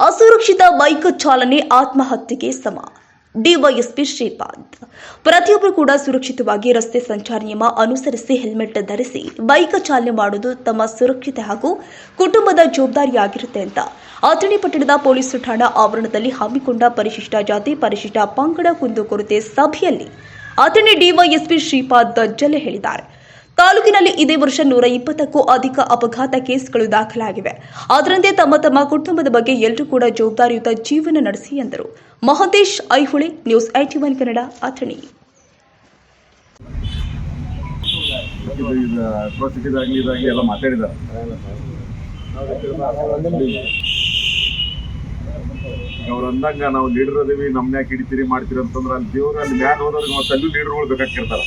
ಅಸುರಕ್ಷಿತ ಬೈಕ್ ಚಾಲನೆ ಆತ್ಮಹತ್ಯೆಗೆ ಸಮ. ಡಿವೈಎಸ್ಪಿ ಶ್ರೀಪಾದ್. ಪ್ರತಿಯೊಬ್ಬರು ಕೂಡ ಸುರಕ್ಷಿತವಾಗಿ ರಸ್ತೆ ಸಂಚಾರ ನಿಯಮ ಅನುಸರಿಸಿ ಹೆಲ್ಮೆಟ್ ಧರಿಸಿ ಬೈಕ್ ಚಾಲನೆ ಮಾಡುವುದು ತಮ್ಮ ಸುರಕ್ಷತೆ ಹಾಗೂ ಕುಟುಂಬದ ಜವಾಬ್ದಾರಿಯಾಗಿರುತ್ತೆ ಅಂತ. ಅಥಣಿ ಪಟ್ಟಣದ ಪೊಲೀಸ್ ಠಾಣಾ ಆವರಣದಲ್ಲಿ ಹಮ್ಮಿಕೊಂಡ ಪರಿಶಿಷ್ಟ ಜಾತಿ, ಪರಿಶಿಷ್ಟ ಪಂಗಡ ಕುಂದುಕೊರತೆ ಸಭೆಯಲ್ಲಿ ಅಥಣಿ ಡಿವೈಎಸ್ಪಿ ಶ್ರೀಪಾದ್ ದಜ್ಜಲೆ ಹೇಳಿದ್ದಾರೆ. ತಾಲೂಕಿನಲ್ಲಿ ಇದೇ ವರ್ಷ ನೂರ ಇಪ್ಪತ್ತಕ್ಕೂ ಅಧಿಕ ಅಪಘಾತ ಕೇಸ್ಗಳು ದಾಖಲಾಗಿವೆ. ಅದರಂತೆ ತಮ್ಮ ತಮ್ಮ ಕುಟುಂಬದ ಬಗ್ಗೆ ಎಲ್ಲರೂ ಕೂಡ ಜವಾಬ್ದಾರಿಯುತ ಜೀವನ ನಡೆಸಿ ಎಂದರು. Mahantesh Aihole, news IT one Kannada, Athani. ಅವ್ರು ಅಂದಂಗ ನಾವು ಲೀಡರ್ ಅದೀವಿ, ನಮ್ನ ಯಾಕೆ ಹಿಡಿತೀರಿ ಮಾಡ್ತೀರಿ ಅಂತಂದ್ರೆ ಅಲ್ಲಿ ದೇವ್ರ, ಅಲ್ಲಿ ಮ್ಯಾನ್ ಹೋದವ್ರಿಗೆ ಮತ್ತೆ ಅಲ್ಲೂ ಲೀಡರ್ಗಳು ಬೇಕಾಗಿರ್ತಾರ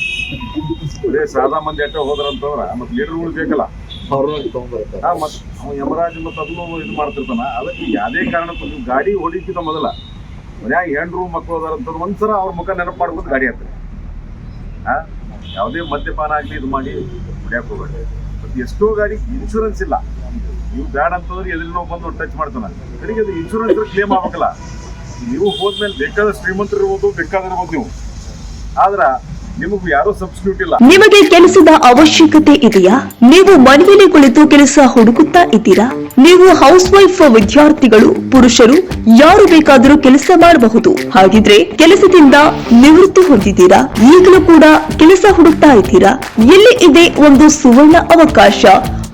ಅದೇ ಸಾದಾ ಮಂದಿ ಅಟ್ಟ ಹೋದ್ರಂತಂದ್ರ ಮತ್ತೆ ಲೀಡರ್ಗಳು ಬೇಕಲ್ಲ ಮತ್ತೆ ಯಮರಾಜ್ ಮತ್ತೆ ಅದನ್ನು ಇದು ಮಾಡ್ತಿರ್ತಾನ. ಅದಕ್ಕೆ ಯಾವುದೇ ಕಾರಣಕ್ಕೂ ನೀವು ಗಾಡಿ ಹೊಡಿತಿದ್ದ ಮೊದಲ. ಮನ್ಯಾಗ ಹೆಣ್ರು ಮಕ್ಕಳು ಅಂತ ಒಂದ್ಸಲ ಅವ್ರ ಮುಖ ನೆನಪು ಮಾಡ್ಕೊಂಡು ಗಾಡಿ ಹತ್ತಾರೆ ಹಾ ಯಾವುದೇ ಮದ್ಯಪಾನ ಆಗಲಿ ಇದು ಮಾಡಿ ಹೊಡ್ಯಾಕ್ ಹೋಗ್ಬೇಡಿ ಎಷ್ಟೋ ಗಾಡಿ ಇನ್ಶೂರೆನ್ಸ್ ಇಲ್ಲ. ನೀವು ಬ್ಯಾಡ ಅಂತಂದ್ರೆ ಎಲ್ಲಿನೋ ಬಂದು ಟಚ್ ಮಾಡ್ತಾನೆ. ಕಡೆಗೆ ಅದು ಇನ್ಶೂರೆನ್ಸ್ ಕ್ಲೇಮ್ ಆಗ್ಬೇಕಲ್ಲ. ನೀವು ಹೋದ್ಮೇಲೆ ಬೇಕಾದ ಶ್ರೀಮಂತರು ಇರ್ಬೋದು ಬೇಕಾದಿರ್ಬೋದು ನೀವು. ಆದ್ರ, ನಿಮಗೂ ಕೆಲಸದ ಅವಶ್ಯಕತೆ ಇದೆಯಾ? ನೀವು ಮನೆಯಲ್ಲಿ ಕುಳಿತು ಕೆಲಸ ಹುಡುಕುತ್ತಾ ಇದ್ದೀರಾ? ನೀವು ಹೌಸ್ ವೈಫ್ ವಿದ್ಯಾರ್ಥಿಗಳು, ಪುರುಷರು, ಯಾರು ಬೇಕಾದರೂ ಕೆಲಸ ಮಾಡಬಹುದು. ಹಾಗಿದ್ರೆ ಕೆಲಸದಿಂದ ನಿವೃತ್ತಿ ಹೊಂದಿದ್ದೀರಾ? ಈಗಲೂ ಕೂಡ ಕೆಲಸ ಹುಡುಕ್ತಾ ಇದ್ದೀರಾ? ಇಲ್ಲಿ ಇದೆ ಒಂದು ಸುವರ್ಣ ಅವಕಾಶ?